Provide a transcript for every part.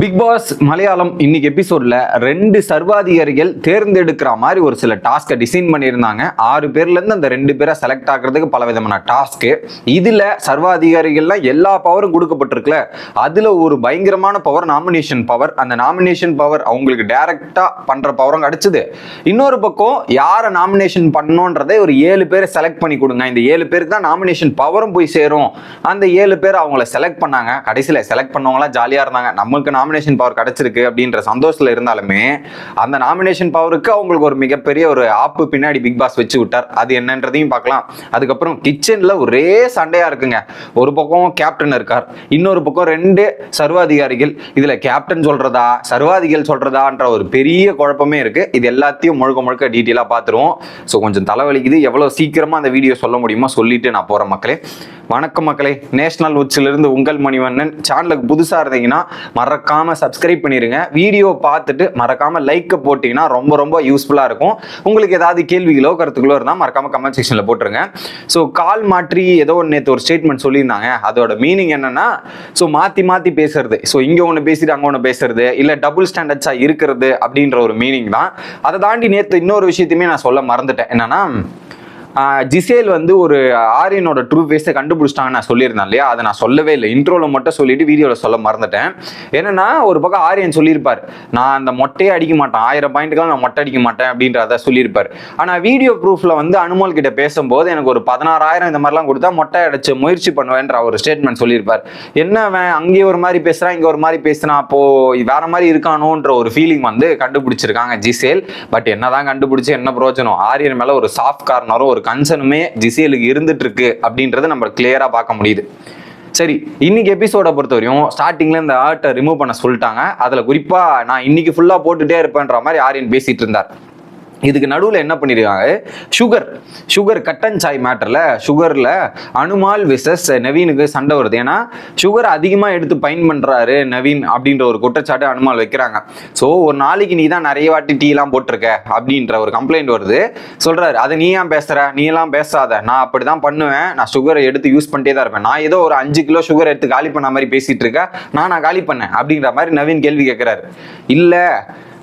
Big pass Malayalam இன்னைக்கு எபிசோட்ல ரெண்டு சர்வாதிகாரிகள் தேர்ந்தெடுக்கிற மாதிரி ஒரு சில டாஸ்க்கை டிசைன் பண்ணியிருந்தாங்க. ஆறு பேர்ல இருந்து அந்த ரெண்டு பேரை செலக்ட் ஆகிறதுக்கு பல விதமான டாஸ்க்கு இதுல சர்வாதிகாரிகள்லாம் எல்லா பவரும் கொடுக்கப்பட்டிருக்குல. அதுல ஒரு பயங்கரமான பவர் நாமினேஷன் பவர் அந்த நாமினேஷன் பவர் அவங்களுக்கு டைரக்டா பண்ற பவரும் கிடைச்சது இன்னொரு பக்கம் யாரை நாமினேஷன் பண்ணோன்றதை ஒரு ஏழு பேரை செலக்ட் பண்ணி கொடுங்க. இந்த ஏழு பேருக்கு தான் நாமினேஷன் பவரும் போய் சேரும். அந்த ஏழு பேர் அவங்கள செலக்ட் பண்ணாங்க. கடைசியில் செலக்ட் பண்ணவங்களாம் ஜாலியாக இருந்தாங்க. நம்மளுக்கு நாமினேஷன் பவர் கிடைச்சிருக்கு அப்படின்ற சந்தோஷத்தில் இருந்தாலுமே அந்த நாமினேஷன் பவருக்கு அவங்களுக்கு ஒரு மிகப்பெரிய ஒரு ஆப்பு பின்னாடி பிக் பாஸ் வச்சு விட்டார். அது என்னன்றதையும் பார்க்கலாம். அதுக்கப்புறம் கிச்சனில் ஒரே சண்டையாக இருக்குங்க. ஒரு பக்கம் கேப்டன் இருக்கார். இன்னொரு பக்கம் ரெண்டு சர்வாதிகாரிகள். இதில் கேப்டன் சொல்கிறதா சர்வாதிகள் சொல்கிறதான்ற ஒரு பெரிய குழப்பமே இருக்குது இது எல்லாத்தையும் முழுக்க முழுக்க டீட்டெயிலாக பார்த்துருவோம். ஸோ கொஞ்சம் தலைவலிக்குது. எவ்வளோ சீக்கிரமாக அந்த வீடியோ சொல்ல முடியுமோ சொல்லிட்டு நான் போகிறேன் மக்களே. வணக்கம் மக்களே. நேஷனல் உச்சிலிருந்து உங்கள் மணிவண்ணன். சேனலுக்கு புதுசாக இருந்தீங்கன்னா மறக்காமல் சப்ஸ்கிரைப் பண்ணிடுங்க வீடியோ பார்த்துட்டு மறக்காமல் லைக்கை போட்டிங்கன்னா ரொம்ப ரொம்ப யூஸ்ஃபுல்லாக இருக்கும். உங்களுக்கு ஏதாவது கேள்விகளோ கருத்துக்களோ இருந்தால் மறக்காமல் கமெண்ட் செக்ஷனில் போட்டுருங்க. ஸோ கால் மாற்றி ஏதோ நேற்று ஒரு ஸ்டேட்மெண்ட் சொல்லியிருந்தாங்க. அதோட மீனிங் என்னன்னா ஸோ மாற்றி மாற்றி பேசுறது. ஸோ இங்கே ஒன்று பேசிட்டு அங்கே ஒன்று பேசுறது இல்லை டபுள் ஸ்டாண்டர்ட்ஸாக இருக்கிறது அப்படின்ற ஒரு மீனிங் தான். அதை தாண்டி நேற்று இன்னொரு விஷயத்தையுமே நான் சொல்ல மறந்துட்டேன். என்னன்னா ஜிசேல் வந்து ஒரு ஆரியனோட ட்ரூ ஃபேஸை கண்டுபிடிச்சிட்டாங்கன்னு நான் சொல்லியிருந்தேன் இல்லையா? அதை நான் சொல்லவே இல்லை. இன்ட்ரோவில் மட்டும் சொல்லிட்டு வீடியோவில் சொல்ல மறந்துட்டேன். என்னன்னா ஒரு பக்கம் ஆரியன் சொல்லியிருப்பார் நான் அந்த மொட்டையே அடிக்க மாட்டேன். ஆயிரம் பாயிண்ட்டுக்கெல்லாம் நான் மொட்டை அடிக்க மாட்டேன் அப்படின்றத சொல்லியிருப்பார். ஆனால் வீடியோ ப்ரூஃபில் வந்து அனுமல் கிட்ட பேசும்போது எனக்கு ஒரு பதினாறாயிரம் இந்த மாதிரிலாம் கொடுத்தா மொட்டை அடிச்சு முயற்சி பண்ணுவேன்ற ஒரு ஸ்டேட்மெண்ட் சொல்லியிருப்பார். என்ன அங்கேயே ஒரு மாதிரி பேசுகிறான் இங்கே ஒரு மாதிரி பேசுனா அப்போ வேற மாதிரி இருக்கானோன்ற ஒரு ஃபீலிங் வந்து கண்டுபிடிச்சிருக்காங்க ஜிசேல். பட் என்னதான் கண்டுபிடிச்சி என்ன பிரயோஜனம்? ஆரியன் மேலே ஒரு சாஃப்ட் கார்னரும் ஒரு கன்சர்னுமே ஜிசேலுக்கு இருந்துட்டு இருக்கு அப்படின்றத நம்ம கிளியரா பார்க்க முடியுது. சரி இன்னைக்கு எபிசோட பொறுத்தவரையும் ஸ்டார்டிங்ல இந்த ஆர்ட்டை ரிமூவ் பண்ண சொல்லிட்டாங்க. அதுல குறிப்பா நான் இன்னைக்கு ஃபுல்லா போட்டுட்டே இருப்பேன்ற மாதிரி ஆரியன் பேசிட்டு இருந்தார். இதுக்கு நடுவில் என்ன பண்ணியிருக்காங்க சுகர் சுகர் கட்டன் சாய் மேட்டரில் சுகரில் அனுமால் விசஸ் நவீனுக்கு சண்டை வருது. ஏன்னா சுகர் அதிகமாக எடுத்து பயன் பண்ணுறாரு நவீன் அப்படின்ற ஒரு குற்றச்சாட்டு அனுமால் வைக்கிறாங்க. ஸோ ஒரு நாளைக்கு நீ தான் நிறைய வாட்டி டீலாம் போட்டிருக்க அப்படின்ற ஒரு கம்ப்ளைண்ட் வருது. சொல்கிறாரு அதை நீ ஏன் பேசுகிற நீ எல்லாம் பேசாத. நான் அப்படி தான் பண்ணுவேன். நான் சுகரை எடுத்து யூஸ் பண்ணிட்டே தான் இருப்பேன். நான் ஏதோ ஒரு அஞ்சு கிலோ சுகர் எடுத்து காலி பண்ண மாதிரி பேசிகிட்டு இருக்கேன் நான் நான் காலி பண்ணேன். அப்படின்ற மாதிரி நவீன் கேள்வி கேட்குறாரு. இல்லை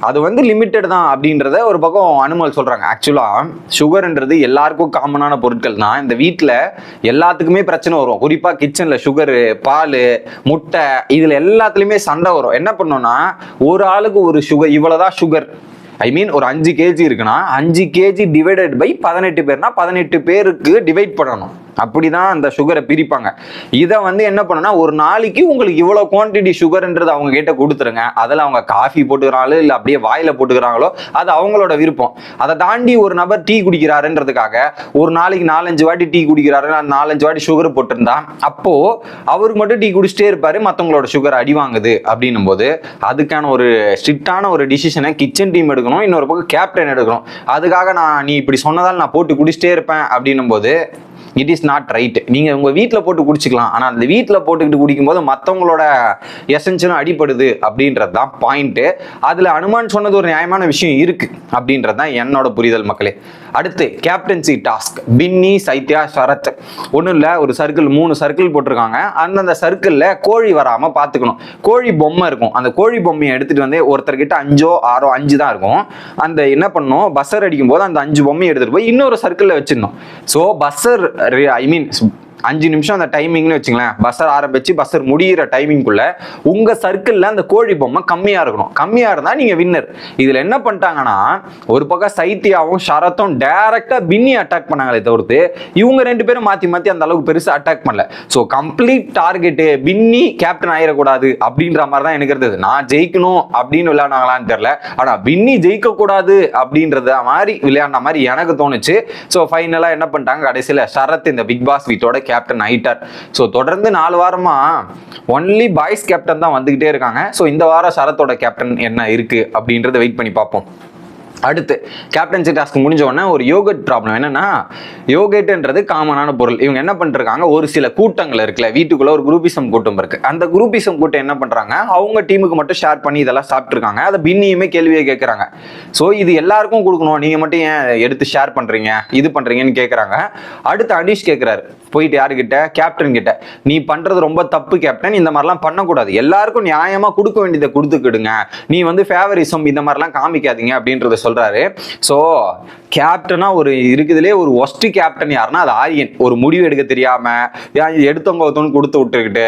அது வந்து லிமிட்டட் தான் அப்படின்றத ஒரு பக்கம் அனுமல் சொல்றாங்க. ஆக்சுவலா சுகர்ன்றது எல்லாருக்கும் காமனான பொருட்கள் தான் இந்த வீட்டில் எல்லாத்துக்குமே பிரச்சனை வரும். குறிப்பா கிச்சன்ல சுகரு பால் முட்டை இதுல எல்லாத்துலயுமே சண்டை வரும். என்ன பண்ணோம்னா ஒரு ஆளுக்கு ஒரு சுகர் இவ்வளவுதான் சுகர் ஐ மீன் ஒரு அஞ்சு கேஜி இருக்குன்னா அஞ்சு கேஜி டிவைடட் பை பதினெட்டு பேர்னா பதினெட்டு பேருக்கு டிவைட் பண்ணணும். அப்படிதான் அந்த சுகரை பிரிப்பாங்க. இதை வந்து என்ன பண்ணுன்னா ஒரு நாளைக்கு உங்களுக்கு இவ்வளோ குவான்டிட்டி சுகர்ன்றது அவங்க கிட்ட கொடுத்துருங்க. அதில் அவங்க காஃபி போட்டுக்கிறாங்களோ இல்லை அப்படியே வாயில போட்டுக்கிறாங்களோ அது அவங்களோட விருப்பம். அதை தாண்டி ஒரு நபர் டீ குடிக்கிறாருன்றதுக்காக ஒரு நாளைக்கு நாலஞ்சு வாட்டி டீ குடிக்கிறாரு அந்த நாலஞ்சு வாட்டி சுகர் போட்டிருந்தா அப்போ அவருக்கு மட்டும் டீ குடிச்சிட்டே இருப்பாரு மற்றவங்களோட சுகர் அடி வாங்குது அப்படின்னும் போது அதுக்கான ஒரு ஸ்ட்ரிக்டான ஒரு டிசிஷனை கிச்சன் டீம் எடுக்கணும் இன்னொரு பக்கம் கேப்டன் எடுக்கணும். அதுக்காக நான் நீ இப்படி சொன்னதால் நான் போட்டு குடிச்சிட்டே இருப்பேன் அப்படின்னும் போது இட் இஸ் நாட் ரைட் நீங்கள் உங்கள் வீட்டில் போட்டு குடிச்சிக்கலாம். ஆனால் அந்த வீட்டில் போட்டுக்கிட்டு குடிக்கும்போது மற்றவங்களோட எசன்ஷனும் அடிப்படுது அப்படின்றது தான் பாயிண்ட்டு அதில் அனுமான் சொன்னது ஒரு நியாயமான விஷயம் இருக்குது அப்படின்றது தான் என்னோட புரிதல் மக்களே. அடுத்து கேப்டன்சி டாஸ்க் பின்னி சைத்யா சரத். ஒன்றும் இல்லை ஒரு சர்க்கிள் மூணு சர்க்கிள் போட்டிருக்காங்க. அந்தந்த சர்க்கிளில் கோழி வராமல் பார்த்துக்கணும். கோழி பொம்மை இருக்கும். அந்த கோழி பொம்மையை எடுத்துகிட்டு வந்து ஒருத்தர்கிட்ட அஞ்சோ ஆறோ அஞ்சு தான் இருக்கும். அந்த என்ன பண்ணணும்? பஸ்ஸர் அடிக்கும் போது அந்த அஞ்சு பொம்மையை எடுத்துகிட்டு போய் இன்னொரு சர்க்கிளில் வச்சிடணும். ஸோ பஸ்ஸர் ஐ மீன் அஞ்சு நிமிஷம் அந்த டைமிங்னு வச்சுங்களேன். பஸ்ஸர் ஆரம்பிச்சு பஸ்ஸர் முடிகிற டைமிங்குள்ள உங்க சர்க்கிளில் அந்த கோழி பொம்மை கம்மியா இருக்கணும். கம்மியா இருந்தா நீங்க வின்னர் இதுல என்ன பண்ணிட்டாங்கன்னா ஒரு பக்கம் சைத்தியாவும் ஷரத்தும் டைரக்டா பின்னி அட்டாக் பண்ணாங்களே தவிர்த்து இவங்க ரெண்டு பேரும் மாத்தி மாத்தி அந்த அளவுக்கு பெருசா அட்டாக் பண்ணல. ஸோ கம்ப்ளீட் டார்கெட்டு பின்னி கேப்டன் ஆயிடக்கூடாது அப்படின்ற மாதிரி தான் எனக்கு இருந்தது. நான் ஜெயிக்கணும் அப்படின்னு விளையாடுனாங்களான்னு தெரியல. ஆனா பின்னி ஜெயிக்க கூடாது அப்படின்றத மாதிரி விளையாடின மாதிரி எனக்கு தோணுச்சு. ஸோ ஃபைனலா என்ன பண்ணிட்டாங்க கடைசியில் ஷரத் இந்த பிக் பாஸ் வீட்டோட கேப்டன் ஆயிட்டார். ஸோ தொடர்ந்து நாலு வாரமா ஒன்லி பாய்ஸ் கேப்டன் தான் வந்துகிட்டே இருக்காங்க. ஸோ இந்த வாரம் சரத்தோட கேப்டன் என்ன இருக்கு அப்படின்றத வெயிட் பண்ணி பார்ப்போம். அடுத்து கேப்டன்சி டாஸ்க் முடிஞ்ச உடனே ஒரு யோகட் ப்ராப்ளம் என்னன்னா யோகேட்ன்றது காமனான பொருள். இவங்க என்ன பண்ணிருக்காங்க? ஒரு சில கூட்டங்கள் இருக்குல்ல வீட்டுக்குள்ள ஒரு குரூப்பிசம் கூட்டம் இருக்கு. அந்த குரூப்பிசம் கூட்டம் என்ன பண்றாங்க? அவங்க டீமுக்கு மட்டும் ஷேர் பண்ணி இதெல்லாம் சாப்பிட்டுருக்காங்க. அதை பின்னியுமே கேள்வியை கேட்கறாங்க ஸோ இது எல்லாருக்கும் கொடுக்கணும். நீங்க மட்டும் ஏன் எடுத்து ஷேர் பண்றீங்க? இது பண்றீங்கன்னு கேட்கறாங்க அடுத்து அனீஷ் கேட்கிறாரு போயிட்டு யாருக்கிட்ட கேப்டன் கிட்ட. நீ பண்றது ரொம்ப தப்பு கேப்டன் இந்த மாதிரிலாம் பண்ணக்கூடாது. எல்லாருக்கும் நியாயமா கொடுக்க வேண்டியதை கொடுத்துக்கிடுங்க. நீ வந்து ஃபேவரிசம் இந்த மாதிரிலாம் காமிக்காதீங்க அப்படின்றத சொல்றாரு. ஸோ கேப்டனா ஒரு இருக்குதுலே ஒரு ஒஸ்ட் கேப்டன் யாருன்னா அது ஆரியன். ஒரு முடிவு எடுக்க தெரியாம எடுத்தவங்க ஒருத்தவங்க கொடுத்து விட்டுக்கிட்டு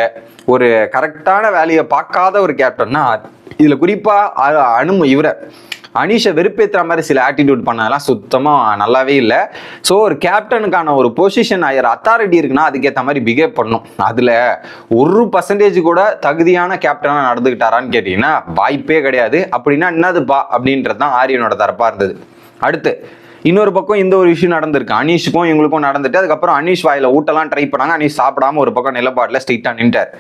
ஒரு கரெக்டான வேலையை பார்க்காத ஒரு கேப்டன்னா இதுல குறிப்பா அனும இவரை. அனீஷை வெறுப்பேற்றுற மாதிரி சில ஆட்டிடியூட் பண்ணதெல்லாம் சுத்தமாக நல்லாவே இல்லை. ஸோ ஒரு கேப்டனுக்கான ஒரு பொசிஷன் ஆயிரம் அத்தாரிட்டி இருக்குன்னா அதுக்கேற்ற மாதிரி பிஹேவ் பண்ணும். அதில் ஒரு பர்சன்டேஜ் கூட தகுதியான கேப்டனாக நடந்துக்கிட்டாரான்னு கேட்டிங்கன்னா வாய்ப்பே கிடையாது. அப்படின்னா என்னதுப்பா அப்படின்றது தான் ஆரியனோட தரப்பாக இருந்தது. அடுத்து இன்னொரு பக்கம் இந்த ஒரு விஷயம் நடந்திருக்கு. அனீஷுக்கும் எங்களுக்கும் நடந்துட்டு அதுக்கப்புறம் அனீஷ் வாயில ஊட்டலாம் ட்ரை பண்ணாங்க. அனீஷ் சாப்பிடாம ஒரு பக்கம் நிலப்பாட்டில் ஸ்ட்ரிக்டாக நின்ட்டார்.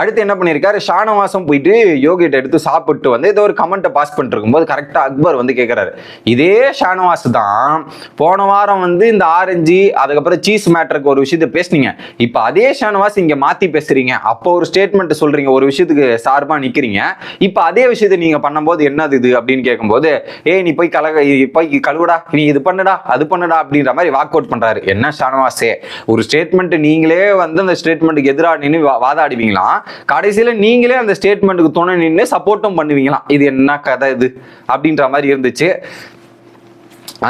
அடுத்து என்ன பண்ணியிருக்காரு ஷானவாசம் போயிட்டு யோகிட்ட எடுத்து சாப்பிட்டு வந்து ஏதோ ஒரு கமெண்ட்டை பாஸ் பண்ணிட்டு இருக்கும்போது கரெக்டாக அக்பர் வந்து கேட்குறாரு இதே ஷானவாஸ் தான் போன வாரம் வந்து இந்த ஆரஞ்சு அதுக்கப்புறம் சீஸ் மேட்டருக்கு ஒரு விஷயத்த பேசுனீங்க. இப்போ அதே ஷானவாஸ் இங்கே மாற்றி பேசுறீங்க. அப்போ ஒரு ஸ்டேட்மெண்ட் சொல்கிறீங்க ஒரு விஷயத்துக்கு சார்பாக நிற்கிறீங்க இப்போ அதே விஷயத்தை நீங்கள் பண்ணும்போது என்னது இது அப்படின்னு கேட்கும்போது ஏய் நீ போய் கலக போய் கழுவுடா. நீ இது பண்ணுடா அது பண்ணுடா அப்படின்ற மாதிரி வாக் அவுட் பண்ணுறாரு என்ன ஷானவாஸே ஒரு ஸ்டேட்மெண்ட் நீங்களே வந்து அந்த ஸ்டேட்மெண்ட்டுக்கு எதிராக நின்று வாதாடுவீங்களாம் கடைசியில் நீங்களே அந்த ஸ்டேட்மெண்ட்டுக்கு துணை நின்று சப்போர்ட்டும் பண்ணுவீங்களாம் இது என்ன கதை இது? அப்படின்ற மாதிரி இருந்துச்சு.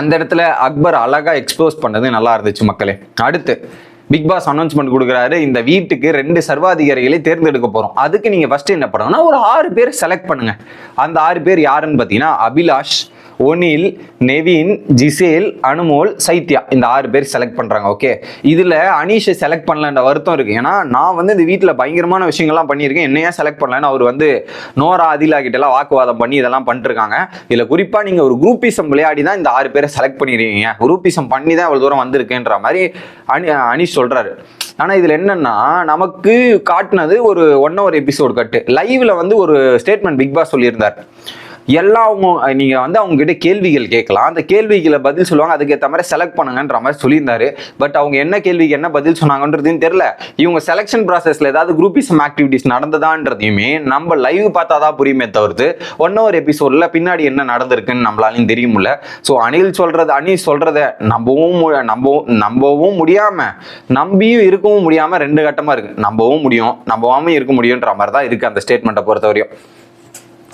அந்த இடத்துல அக்பர் அழகா எக்ஸ்போஸ் பண்ணது நல்லா இருந்துச்சு மக்களே. அடுத்து பிக் பாஸ் அனௌன்ஸ்மெண்ட் கொடுக்குறாரு. இந்த வீட்டுக்கு ரெண்டு சர்வாதிகாரிகளை தேர்ந்தெடுக்க போகிறோம் அதுக்கு நீங்கள் ஃபஸ்ட்டு என்ன பண்ணணும்னா ஒரு ஆறு பேர் செலக்ட் பண்ணுங்க. அந்த ஆறு பேர் யாருன்னு பார்த்தீங்கன்னா அபிலாஷ் ஒனில் நெவின் ஜிசேல் அனுமோல் சைத்யா. இந்த ஆறு பேர் செலக்ட் பண்றாங்க ஓகே இதுல அனீஷை செலக்ட் பண்ணலன்ற வருத்தம் இருக்கு. ஏன்னா நான் வந்து இந்த வீட்டில் பயங்கரமான விஷயங்கள்லாம் பண்ணியிருக்கேன். என்னையா செலக்ட் பண்ணலன்னு அவர் வந்து நோரா அதிலா கிட்ட எல்லாம் வாக்குவாதம் பண்ணி இதெல்லாம் பண்ணிருக்காங்க. இதுல குறிப்பா நீங்க ஒரு குரூப்பிசம் விளையாடி தான் இந்த ஆறு பேரை செலக்ட் பண்ணிருக்கீங்க. குரூப்பிசம் பண்ணி தான் இவ்வளவு தூரம் வந்திருக்குன்ற மாதிரி அனி அனீஷ் சொல்றாரு. ஆனா இதுல என்னன்னா நமக்கு காட்டினது ஒரு ஒன் ஹவர் எபிசோடு கட்டு லைவ்ல வந்து ஒரு ஸ்டேட்மெண்ட் பிக் பாஸ் சொல்லியிருந்தார். எல்லா அவங்க நீங்க வந்து அவங்க கிட்ட கேள்விகள் கேட்கலாம். அந்த கேள்விகளை பதில் சொல்லுவாங்க. அதுக்கேற்ற மாதிரி செலக்ட் பண்ணுங்கன்ற மாதிரி சொல்லியிருந்தாரு. பட் அவங்க என்ன கேள்விக்கு என்ன பதில் சொன்னாங்கன்றதுன்னு தெரியல. இவங்க செலெக்ஷன் ப்ராசஸ்ல ஏதாவது குரூப்பிசம் ஆக்டிவிட்டிஸ் நடந்ததான்றதையுமே நம்ம லைவ் பார்த்தா தான் புரியுமே தவிர்த்து ஒன் ஒரு எபிசோட்ல பின்னாடி என்ன நடந்திருக்குன்னு நம்மளாலையும் தெரியும்ல ஸோ அணில் சொல்றது அனில் சொல்றத நம்பவும் நம்பவும் நம்பவும் முடியாம நம்பியும் இருக்கவும் முடியாம ரெண்டு கட்டமா இருக்கு. நம்பவும் முடியும் நம்பவாம இருக்க முடியுன்ற மாதிரி தான் இருக்கு அந்த ஸ்டேட்மெண்ட்டை பொறுத்த வரையும்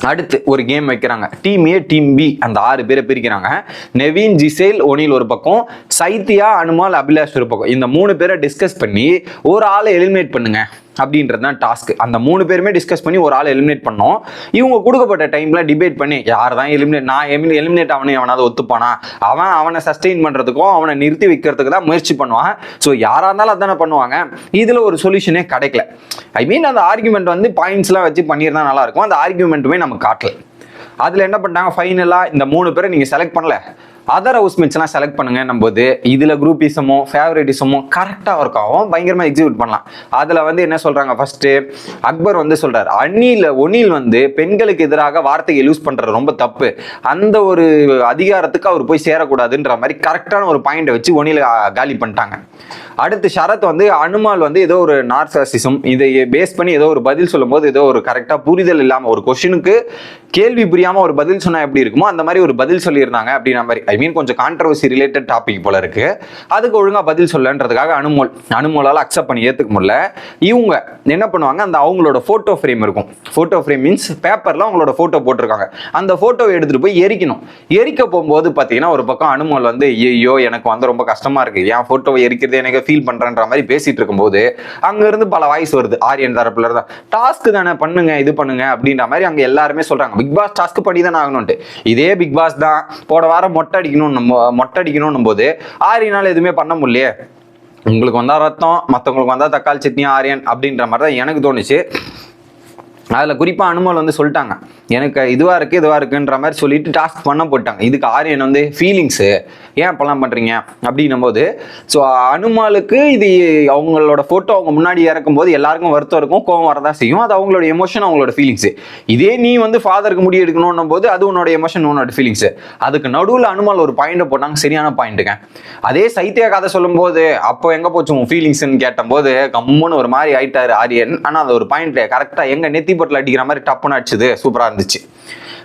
அடுத்து ஒரு கேம் வைக்கிறாங்க. டீம் ஏ டீம் பி அந்த ஆறு பேரை பிரிக்கிறாங்க. நெவின் ஜிசேல் ஒனில் ஒரு பக்கம் சைத்தியா அனுமால் அபிலாஷ் ஒரு பக்கம். இந்த மூணு பேரை டிஸ்கஸ் பண்ணி ஒரு ஆளை எலிமினேட் பண்ணுங்க. அப்படின்றது தான் டாஸ்க். அந்த மூணு பேருமே டிஸ்கஸ் பண்ணி ஒரு ஆள் எலிமினேட் பண்ணோம். இவங்க கொடுக்கப்பட்ட டைம்ல டிபேட் பண்ணி யார் தான் எலிமினேட் நான் எலிமினேட் அவனே அவனாவது ஒத்துப்பானா? அவன் அவனை சஸ்டெயின் பண்ணுறதுக்கும் அவனை நிறுத்தி வைக்கிறதுக்கு தான் முயற்சி பண்ணுவான். ஸோ யாராக இருந்தாலும் அதானே பண்ணுவாங்க. இதில் ஒரு சொல்யூஷனே கிடைக்கல. ஐ மீன் அந்த ஆர்குமெண்ட் வந்து பாயிண்ட்ஸ்லாம் வச்சு பண்ணியிருந்தா நல்லா இருக்கும். அந்த ஆர்குமெண்ட்டுமே நம்ம காட்டல. அதில் என்ன பண்ணிட்டாங்க? ஃபைனலாக இந்த மூணு பேரை நீங்கள் செலக்ட் பண்ணல. அதர் ஹவுஸ்மேட்ஸ்லாம் செலக்ட் பண்ணுங்க போது இதில் குரூப்பிசமோ ஃபேவரட்டிசமோ கரெக்டாக ஒர்க் ஆகும். பயங்கரமாக எக்ஸிக்யூட் பண்ணலாம். அதில் வந்து என்ன சொல்கிறாங்க ஃபஸ்ட்டு அக்பர் வந்து சொல்கிறார் அணில ஒனில் வந்து பெண்களுக்கு எதிராக வார்த்தையை யூஸ் பண்ணுறது ரொம்ப தப்பு. அந்த ஒரு அதிகாரத்துக்கு அவர் போய் சேரக்கூடாதுன்ற மாதிரி கரெக்டான ஒரு பாயிண்டை வச்சு ஒனியில் காலி பண்ணிட்டாங்க. அடுத்து ஷரத் வந்து அனுமால் வந்து ஏதோ ஒரு நார்சாசிசம் இதை பேஸ் பண்ணி ஏதோ ஒரு பதில் சொல்லும்போது ஏதோ ஒரு கரெக்டாக புரிதல் இல்லாமல் ஒரு கொஷினுக்கு கேள்வி புரியாமல் ஒரு பதில் சொன்னால் எப்படி இருக்குமோ அந்த மாதிரி ஒரு பதில் சொல்லியிருந்தாங்க அப்படின்ற மாதிரி. ஐ மீன் கொஞ்சம் கான்ட்ரவர்சி ரிலேட்டட் டாபிக் போல இருக்கு. அதுக்கு ஒழுங்காக பதில் சொல்லன்றதுக்காக அனுமோல் அனுமோலால் அக்செப்ட் பண்ணி ஏற்றுக்க முடியல. இவங்க என்ன பண்ணுவாங்க அந்த அவங்களோட ஃபோட்டோ ஃப்ரேம் இருக்கும். ஃபோட்டோ ஃப்ரேம் மீன்ஸ் பேப்பரில் அவங்களோட ஃபோட்டோ போட்டிருக்காங்க. அந்த ஃபோட்டோவை எடுத்துகிட்டு போய் எரிக்கணும். எரிக்க போகும்போது பார்த்தீங்கன்னா ஒரு பக்கம் அனுமோல் வந்து ஐயோ எனக்கு வந்து ரொம்ப கஷ்டமாக இருக்குது என் ஃபோட்டோவை எரிக்கிறது எனக்கு ஃபீல் பண்ணுறேன்ற மாதிரி பேசிகிட்டு இருக்கும்போது அங்கேருந்து பல வாய்ஸ் வருது. ஆரியன் தரப்புல இருந்தா டாஸ்க் தானே பண்ணுங்க இது பண்ணுங்க அப்படின்ற மாதிரி அங்கே எல்லாருமே சொல்கிறாங்க பிக் பாஸ் டாஸ்க் பண்ணி தானே ஆகணும்ட்டு இதே பிக் பாஸ் தான். போன வாரம் மொட்டை அடிக்கணும்னு நம்ம மொட்டை அடிக்கணும் போது ஆரியனால எதுவுமே பண்ண முடியலையே. உங்களுக்கு வந்தா ரத்தம் மற்றவங்களுக்கு வந்தா தக்காளி சட்னி ஆரியன் அப்படின்ற மாதிரி தான் எனக்கு தோணுச்சு. அதில் குறிப்பாக அனுமல் வந்து சொல்லிட்டாங்க. எனக்கு இதுவாக இருக்குது இதுவாக இருக்குன்ற மாதிரி சொல்லிட்டு டாஸ்க் பண்ண போட்டாங்க. இதுக்கு ஆரியன் வந்து ஃபீலிங்ஸு ஏன் அப்போல்லாம் பண்ணுறீங்க அப்படின்னும் போது ஸோ அனுமாலுக்கு இது அவங்களோட ஃபோட்டோ அவங்க முன்னாடி இறக்கும் போது எல்லாருக்கும் வருத்தம் இருக்கும் கோவம் வரதான் செய்யும். அது அவங்களோட எமோஷன் அவங்களோட ஃபீலிங்ஸு இதே நீ வந்து ஃபாதருக்கு முடி எடுக்கணும்னும் போது அது உன்னோட எமோஷன் உன்னோட ஃபீலிங்ஸு அதுக்கு நடுவில் அனுமால் ஒரு பாயிண்ட்டை போட்டாங்க சரியான பாயிண்ட்டுங்க அதே சைத்திய கதை சொல்லும்போது அப்போ எங்கே போச்சு உன் ஃபீலிங்ஸ்ன்னு கேட்டபோது கம்முன்னு ஒரு மாதிரி ஆயிட்டாரு ஆரியன். ஆனால் அது ஒரு பாயிண்ட் கரெக்டாக எங்கே நெத்தி கீபோர்டில் அடிக்கிற மாதிரி டப்புன்னு அடிச்சுது சூப்பராக இருந்துச்சு.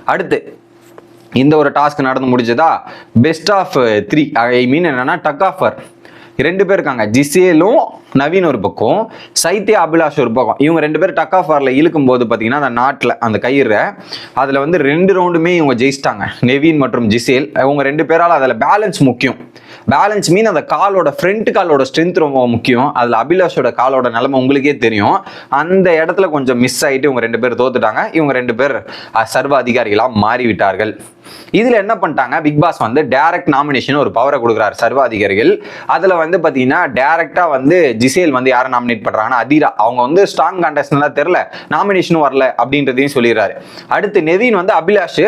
அடுத்து இந்த ஒரு டாஸ்க் நடந்து முடிஞ்சதா? Best of three I mean என்னன்னா டக் ஆஃபர் ரெண்டு பேர் இருக்காங்க. ஜிசேலும் நவீன் ஒரு பக்கம் சைத்திய அபிலாஷ் ஒரு பக்கம். இவங்க ரெண்டு பேர் டக் ஆஃப் ஆரில் இழுக்கும் போது பார்த்தீங்கன்னா அந்த நாட்டில் அந்த கயிறை அதில் வந்து ரெண்டு ரவுண்டுமே இவங்க ஜெயிச்சிட்டாங்க. நெவின் மற்றும் ஜிசேல் இவங்க ரெண்டு பேரால் அதில் பேலன்ஸ் முக்கியம். பேலன்ஸ் மீன் அந்த காலோட ஃப்ரண்ட் காலோட ஸ்ட்ரென்த் ரொம்ப முக்கியம். அதில் அபிலாஷோட காலோட நிலைமை உங்களுக்கே தெரியும். அந்த இடத்துல கொஞ்சம் மிஸ் ஆகிட்டு இவங்க ரெண்டு பேர் தோத்துட்டாங்க. இவங்க ரெண்டு பேர் சர்வ அதிகாரிகளாக மாறிவிட்டார்கள். இதில் என்ன பண்ணிட்டாங்க? பிக் பாஸ் வந்து டைரக்ட் நாமினேஷன் ஒரு பவரை கொடுக்குறாரு சர்வ அதிகாரிகள் அதில் வந்து பார்த்தீங்கன்னா டைரக்டாக வந்து ஜிசேல் வந்து யாரை நாமினேட் பண்ணுறாங்கன்னா அதிரா. அவங்க வந்து ஸ்ட்ராங் கண்டஸ்ட்லாம் தெரில நாமினேஷனும் வரல அப்படின்றதையும் சொல்லிடுறாரு. அடுத்து நெவின் வந்து அபிலாஷ்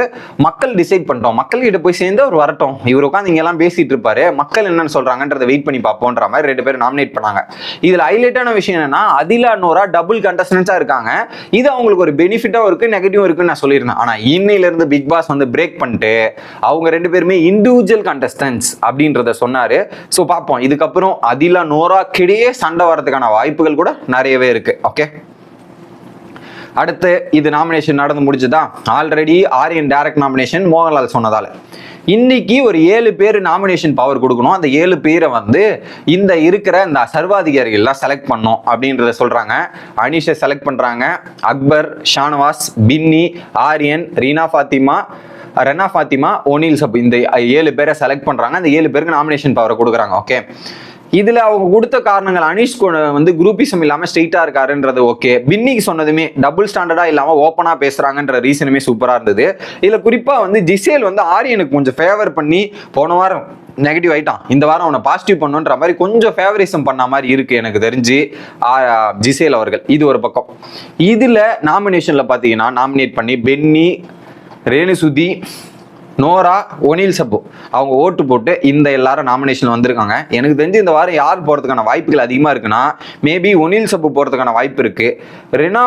மக்கள் டிசைட் பண்ணிட்டோம். மக்கள்கிட்ட போய் சேர்ந்து அவர் வரட்டும். இவர் உட்காந்து இங்கெல்லாம் பேசிட்டு இருப்பாரு. மக்கள் என்னன்னு சொல்றாங்கன்றதை வெயிட் பண்ணி பார்ப்போன்ற மாதிரி ரெண்டு பேரும் நாமினேட் பண்ணாங்க. இதுல ஹைலைட்டான விஷயம் என்னன்னா அதிலா நோரா டபுள் கண்டஸ்டன்ஸா இருக்காங்க. இது அவங்களுக்கு ஒரு பெனிஃபிட்டாகவும் இருக்கு நெகட்டிவ் இருக்குன்னு நான் சொல்லியிருந்தேன். ஆனால் இன்னையிலேருந்து பிக் பாஸ் வந்து பிரேக் பண்ணிட்டு அவங்க ரெண்டு பேருமே இண்டிவிஜுவல் கண்டஸ்டன்ஸ் அப்படின்றத சொன்னார். ஸோ பார்ப்போம். இதுக்கப்புறம் அதிலா நோரா கிடையே சண்டை வர்றதுக்கான வாய்ப்புகள் கூட நிறையவே இருக்கு. ஓகே அடுத்து இது நாமினேஷன் நடந்து முடிஞ்சுதா? Already Aryan direct nomination Mohanlal சொன்னதால. இன்னைக்கு ஒரு ஏழு பேர் நாமினேஷன் பவர் கொடுக்கணும். அந்த ஏழு பேரை வந்து இந்த இருக்கிற இந்த சர்வாதிகாரிகள்லாம் செலக்ட் பண்ணோம் அப்படின்றத சொல்றாங்க. அனிஷை செலக்ட் பண்றாங்க. அக்பர் ஷானவாஸ் பின்னி ஆரியன் ரீனா ஃபாத்திமா ரெனா ஃபாத்திமா ஒனில் சப் இந்த ஏழு பேரை செலக்ட் பண்றாங்க. அந்த ஏழு பேருக்கு நாமினேஷன் பவரை கொடுக்குறாங்க. ஓகே இதில் அவங்க கொடுத்த காரணங்கள் அனீஷ் வந்து குரூப்பிசம் இல்லாமல் ஸ்ட்ரெயிட்டாக இருக்காருன்றது ஓகே. பின்னிக்கு சொன்னதுமே டபுள் ஸ்டாண்டர்டாக இல்லாமல் ஓப்பனாக பேசுகிறாங்கன்ற ரீசனுமே சூப்பராக இருந்தது. இதில் குறிப்பாக வந்து ஜிசேல் வந்து ஆரியனுக்கு கொஞ்சம் ஃபேவர் பண்ணி போன வாரம் நெகட்டிவ் ஆயிட்டான். இந்த வாரம் அவனை பாசிட்டிவ் பண்ணுன்ற மாதிரி கொஞ்சம் ஃபேவரிசம் பண்ண மாதிரி இருக்கு எனக்கு தெரிஞ்சு ஜிசேல் அவர்கள். இது ஒரு பக்கம். இதில் நாமினேஷனில் பார்த்தீங்கன்னா நாமினேட் பண்ணி பென்னி ரேணுசுதி நோரா ஒனில் சப்பு. அவங்க ஓட்டு போட்டு இந்த எல்லாரும் நாமினேஷன் வந்திருக்காங்க. எனக்கு தெரிஞ்சு இந்த வாரம் யார் போகிறதுக்கான வாய்ப்புகள் அதிகமாக இருக்குன்னா மேபி ஒனில் சப்பு போகிறதுக்கான வாய்ப்பு இருக்கு. ரெனா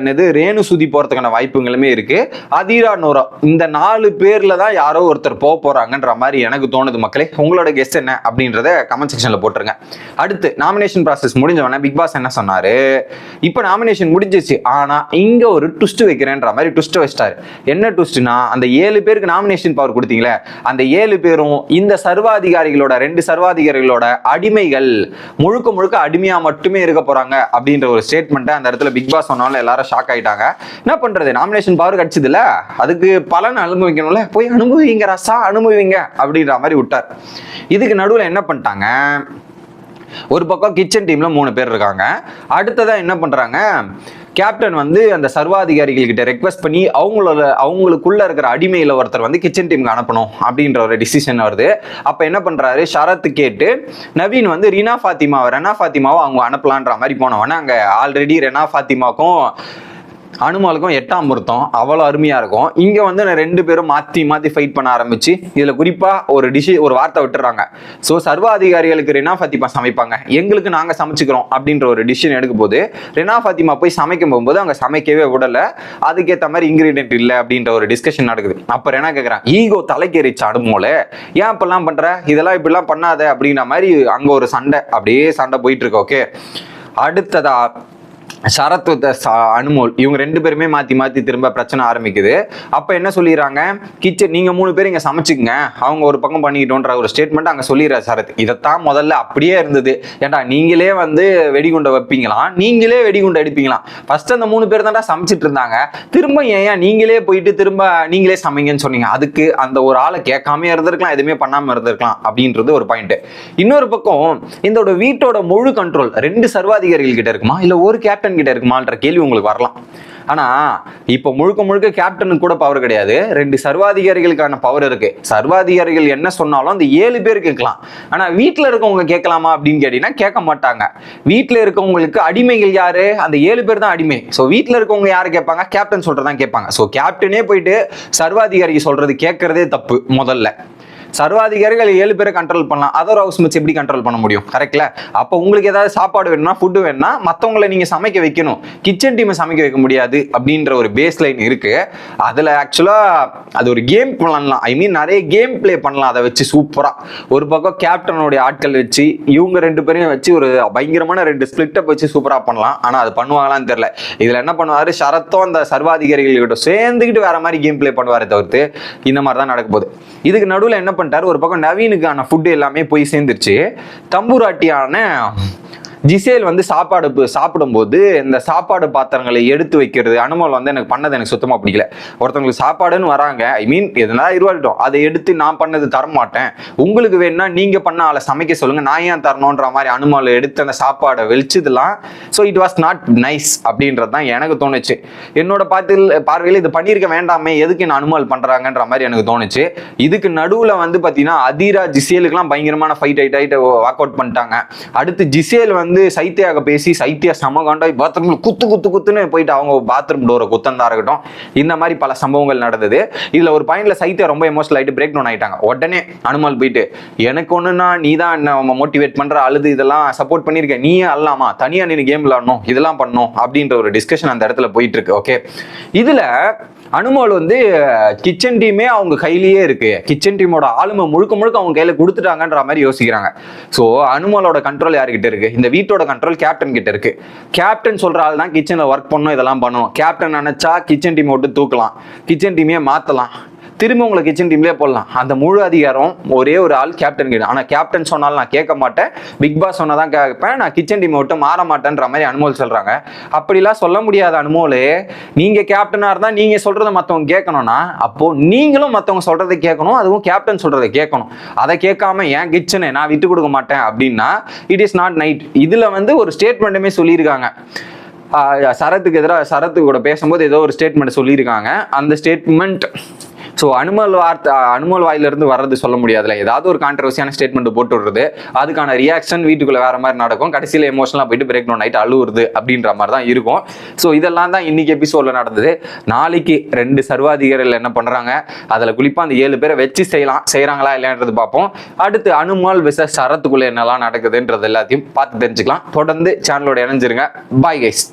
என்னது ரேணு சுதி போகிறதுக்கான வாய்ப்புகளுமே இருக்கு. அதீரா நோரா இந்த நாலு பேர்ல தான் யாரோ ஒருத்தர் போக போறாங்கன்ற மாதிரி எனக்கு தோணுது மக்களே. உங்களோட கெஸ்ட் என்ன அப்படின்றத கமெண்ட் செக்ஷன்ல போட்டுருங்க. அடுத்து நாமினேஷன் ப்ராசஸ் முடிஞ்சவொடனே பிக் பாஸ் என்ன சொன்னாரு? இப்போ நாமினேஷன் முடிஞ்சிச்சு ஆனா இங்க ஒரு ட்விஸ்ட் வைக்கிறேன்ற மாதிரி ட்விஸ்ட் வச்சிட்டாரு. என்ன ட்விஸ்ட்னா அந்த ஏழு பேருக்கு நாமினேஷன் பவர் கொடுத்தீங்களே அந்த ஏழு பேரும் இந்த சர்வாதிகாரிகளோட ரெண்டு சர்வாதிகாரிகளோட அடிமைகள் முழுக்க முழுக்க அடிமையா மட்டுமே இருக்க போறாங்க அப்படின்ற ஒரு ஸ்டேட்மெண்ட்டை அந்த இடத்துல பிக் பாஸ் சொன்னாலும் எல்லாரும் ஷாக் ஆயிட்டாங்க. என்ன பண்றது? நாமினேஷன் பவர் கிடைச்சதுல அதுக்கு பலன் அனுபவிக்கணும்ல. போய் அனுபவிங்க ரசா அனுபவிங்க அப்படின்ற மாதிரி விட்டார். இதுக்கு நடுவில் என்ன பண்ணிட்டாங்க? ஒரு பக்கம் கிச்சன் டீம்ல மூணு பேர் இருக்காங்க. அடுத்ததாக என்ன பண்றாங்க? கேப்டன் வந்து அந்த சர்வாதிகாரிகள் கிட்ட ரெக்வஸ்ட் பண்ணி அவங்களோட அவங்களுக்குள்ள இருக்கிற அடிமையில ஒருத்தர் வந்து கிச்சன் டீமுக்கு அனுப்பணும் அப்படின்ற ஒரு டிசிஷன் வருது. அப்ப என்ன பண்றாரு? ஷரத் கேட்டு நவீன் வந்து ரீனா ஃபாத்திமாவை ரெனா ஃபாத்திமாவை அவங்க அனுப்பலான்ற மாதிரி போனவொடனே அங்க ஆல்ரெடி ரெனா ஃபாத்திமாக்கும் அனுமாலுக்கும் எட்டாம் பொருத்தம். அவ்வளோ அருமையாக இருக்கும். இங்கே வந்து நான் ரெண்டு பேரும் மாற்றி மாற்றி ஃபைட் பண்ண ஆரம்பிச்சு இதில் குறிப்பாக ஒரு டிஷ் ஒரு வார்த்தை விட்டுறாங்க. ஸோ சர்வ அதிகாரிகளுக்கு ரெனா ஃபாத்திமா சமைப்பாங்க. எங்களுக்கு நாங்கள் சமைச்சுக்கிறோம் அப்படின்ற ஒரு டிசிஷன் எடுக்கும் போது ரெனா ஃபாத்திமா போய் சமைக்கும் போகும்போது அங்கே சமைக்கவே விடலை. அதுக்கேற்ற மாதிரி இன்கிரீடியன்ட் இல்லை அப்படின்ற ஒரு டிஸ்கஷன் நடக்குது. அப்போ ரெனா கேட்குறான் ஈகோ தலைக்கேறிச்சு அனுமோல ஏன் இப்பெல்லாம் பண்ணுற இதெல்லாம் இப்படிலாம் பண்ணாத அப்படின்ற மாதிரி அங்கே ஒரு சண்டை அப்படியே சண்டை போயிட்டு இருக்கு ஓகே அடுத்ததா சரத் அனுமோல் இவங்க ரெண்டு பேருமே மாத்தி மாத்தி திரும்ப பிரச்சனை ஆரம்பிக்குது. அப்ப என்ன சொல்லிடுறாங்க? கிச்சன் நீங்க மூணு பேர் இங்க சமைச்சுக்குங்க. அவங்க ஒரு பக்கம் பண்ணிக்கிட்டோன்ற ஒரு ஸ்டேட்மெண்ட் அங்க சொல்லிடுறாரு சரத். இதைத்தான் முதல்ல அப்படியே இருந்தது. ஏன்டா நீங்களே வந்து வெடிகுண்டை வைப்பீங்களாம் நீங்களே வெடிகுண்டை அடிப்பீங்களாம் ஃபர்ஸ்ட் அந்த மூணு பேர் தான்டா சமைச்சிட்டு இருந்தாங்க. திரும்ப ஏன் நீங்களே போயிட்டு திரும்ப நீங்களே சமைங்கன்னு சொன்னீங்க? அதுக்கு அந்த ஒரு ஆளை கேட்காம இருந்திருக்கலாம் எதுவுமே பண்ணாம இருந்திருக்கலாம் அப்படின்றது ஒரு பாயிண்ட் இன்னொரு பக்கம் இந்த வீட்டோட முழு கண்ட்ரோல் ரெண்டு சர்வாதிகாரிகள் கிட்ட இருக்குமா? இல்ல ஒரு கேப்டன் கிட்ட இருக்குமான்ற கேள்வி உங்களுக்கு வரலாம். ஆனா இப்போ முழுக்க முழுக்க கேப்டனுக்கு கூட பவர் கிடையாது. ரெண்டு சர்வாதிகாரிகளுக்கான பவர் இருக்கு. சர்வாதிகாரிகள் என்ன சொன்னாலும் அந்த ஏழு பேர் கேட்கலாம். ஆனா வீட்டுல இருக்கவங்க கேட்கலாமா அப்படின்னு கேட்டீங்கன்னா கேட்க மாட்டாங்க. வீட்டுல இருக்கவங்களுக்கு அடிமைகள் யாரு? அந்த ஏழு பேர் தான் அடிமை. ஸோ வீட்ல இருக்கவங்க யாரு கேட்பாங்க? கேப்டன் சொல்றதான் கேட்பாங்க. ஸோ கேப்டனே போயிட்டு சர்வாதிகாரிக்கு சொல்றது கேட்கறதே தப்பு முதல்ல. சர்வாதிகாரிகள் ஏழு பேரை கண்ட்ரோல் பண்ணலாம். அதர் ஹவுஸ் மேட்ச் எப்படி கண்ட்ரோல் பண்ண முடியும்? கரெக்ட்ல அப்போ உங்களுக்கு ஏதாவது சாப்பாடு வேணும்னா ஃபுட்டு வேணும்னா மற்றவங்களை நீங்க சமைக்க வைக்கணும். கிச்சன் டீமை சமைக்க வைக்க முடியாது அப்படின்ற ஒரு பேஸ் லைன் இருக்கு. அதுல ஆக்சுவலா அது ஒரு கேம் பண்ணலாம். ஐ மீன் நிறைய கேம் ப்ளே பண்ணலாம். அதை வச்சு சூப்பரா ஒரு பக்கம் கேப்டனுடைய ஆட்கள் வச்சு இவங்க ரெண்டு பேரையும் வச்சு ஒரு பயங்கரமான ரெண்டு ஸ்பிளிட்டப் வச்சு சூப்பரா பண்ணலாம். ஆனா அது பண்ணுவாங்களான்னு தெரியல. இதுல என்ன பண்ணுவாரு? சரத்தும் அந்த சர்வாதிகாரிகள்கிட்ட சேர்ந்துக்கிட்டு வேற மாதிரி கேம் ப்ளே பண்ணுவாரே தவிர்த்து இந்த மாதிரி தான் நடக்க போகுது. இதுக்கு நடுவில் என்ன பண்ணிட்டாரு? ஒரு பக்கம் நவீனுக்கான ஃபுட்டு எல்லாமே போய் சேர்ந்துருச்சு. தம்பூராட்டியான ஜிசேல் வந்து சாப்பாடு சாப்பிடும்போது இந்த சாப்பாடு பாத்திரங்களை எடுத்து வைக்கிறது அனுமல் வந்து எனக்கு பண்ணது எனக்கு சுத்தமாக பிடிக்கல. ஒருத்தவங்களுக்கு சாப்பாடுன்னு வராங்க ஐ மீன் எதனா இருவாட்டும் அதை எடுத்து நான் பண்ணது தர மாட்டேன் உங்களுக்கு வேணும்னா நீங்கள் பண்ண ஆளை சமைக்க சொல்லுங்கள் நான் ஏன் தரணுன்ற மாதிரி அனுமால் எடுத்து அந்த சாப்பாடை வெளிச்சதுலாம் so it was not nice அப்படின்றது தான் எனக்கு தோணுச்சு. என்னோட பார்த்தில் பார்வையில் இது பண்ணியிருக்க வேண்டாமே எதுக்கு என்ன அனுமல் பண்ணுறாங்கன்ற மாதிரி எனக்கு தோணுச்சு. இதுக்கு நடுவில் வந்து பார்த்தீங்கன்னா அதிரா ஜிசேலுக்குலாம் பயங்கரமான ஃபைட் ஆயிட்டு ஆகிட்டு வாக் அவுட் பண்ணிட்டாங்க. அடுத்து ஜிசேல் வந்து சைத்தியாக பேசி சைத்தியா சமகாண்டா பாத்ரூம்ல குத்து குத்து குத்துன்னு போயிட்டு அவங்க பாத்ரூம் டோரை குத்தந்தா இருக்கட்டும். இந்த மாதிரி பல சம்பவங்கள் நடந்தது. இதுல ஒரு பாயிண்ட்ல சைத்தியா ரொம்ப எமோஷனல் ஆயிட்டு பிரேக் டவுன் ஆயிட்டாங்க. உடனே அனுமல் போயிட்டு எனக்கு ஒண்ணுன்னா நீ தான் என்ன மோட்டிவேட் பண்ற அழுது இதெல்லாம் சப்போர்ட் பண்ணிருக்க? நீயே அல்லாமா? தனியா நீ கேம் விளாடணும் இதெல்லாம் பண்ணும் அப்படின்ற ஒரு டிஸ்கஷன் அந்த இடத்துல போயிட்டு இருக்கு. ஓகே இதுல அனுமோல் வந்து கிச்சன் டீமே அவங்க கையிலேயே இருக்கு. கிச்சன் டீமோட ஆளுமை முழுக்க முழுக்க அவங்க கையில கொடுத்துட்டாங்கன்ற மாதிரி யோசிக்கிறாங்க. ஸோ அனுமலோட கண்ட்ரோல் யாருக்கிட்ட இருக்கு? இந்த வீட்டோட கண்ட்ரோல் கேப்டன் கிட்ட இருக்கு. கேப்டன் சொல்ற ஆள் தான் கிச்சன்ல ஒர்க் பண்ணணும் இதெல்லாம் பண்ணணும் கேப்டன் நினைச்சா கிச்சன் டீம் விட்டு தூக்கலாம். கிச்சன் டீமையே மாத்தலாம். திரும்ப உங்களை கிச்சன் டீம்லேயே போடலாம். அந்த முழு அதிகாரம் ஒரே ஒரு ஆள் கேப்டன் கிட்ட. ஆனால் கேப்டன் சொன்னாலும் நான் கேட்க மாட்டேன். பிக் பாஸ் சொன்னால் தான் கேட்பேன். நான் கிச்சன் டீம் விட்டு மாற மாட்டேன்ற மாதிரி அனுமோல் சொல்கிறாங்க அப்படிலாம் சொல்ல முடியாத அனுமோல் நீங்கள் கேப்டனாக இருந்தால் நீங்கள் சொல்கிறத மற்றவங்க கேட்கணும்னா அப்போது நீங்களும் மற்றவங்க சொல்கிறத கேட்கணும் அதுவும் கேப்டன் சொல்கிறத கேட்கணும். அதை கேட்காம ஏன் கிச்சனை நான் விட்டு கொடுக்க மாட்டேன்? அப்படின்னா இட் இஸ் நாட் நைட் இதில் வந்து ஒரு ஸ்டேட்மெண்ட்டுமே சொல்லியிருக்காங்க. சரத்துக்கு எதிராக சரத்து கூட பேசும்போது ஏதோ ஒரு ஸ்டேட்மெண்ட் சொல்லியிருக்காங்க. அந்த ஸ்டேட்மெண்ட் ஸோ அனுமல் வார்த்தை அனுமல் வாயிலிருந்து வர்றது சொல்ல முடியாதுல ஏதாவது ஒரு கான்ட்ரவர்சியான ஸ்டேட்மெண்ட் போட்டு விடுறது. அதுக்கான ரியாக்ஷன் வீட்டுக்குள்ள வேற மாதிரி நடக்கும். கடைசியில் எமோஷனலாக போயிட்டு பிரேக் டவுன் ஆகிட்டு அழுவுறது அப்படின்ற மாதிரி தான் இருக்கும். ஸோ இதெல்லாம் தான் இன்னைக்கு எபிசோடில் நடந்தது. நாளைக்கு ரெண்டு சர்வாதிகாரிகள் என்ன பண்ணுறாங்க அதில் குறிப்பாக அந்த ஏழு பேரை வச்சு செய்யலாம் செய்கிறாங்களா இல்லைன்றது பார்ப்போம். அடுத்து அனுமால் விச சரத்துக்குள்ளே என்னெல்லாம் நடக்குதுன்றது எல்லாத்தையும் பார்த்து தெரிஞ்சுக்கலாம். தொடர்ந்து சேனலோட இணைஞ்சிருங்க. Bye guys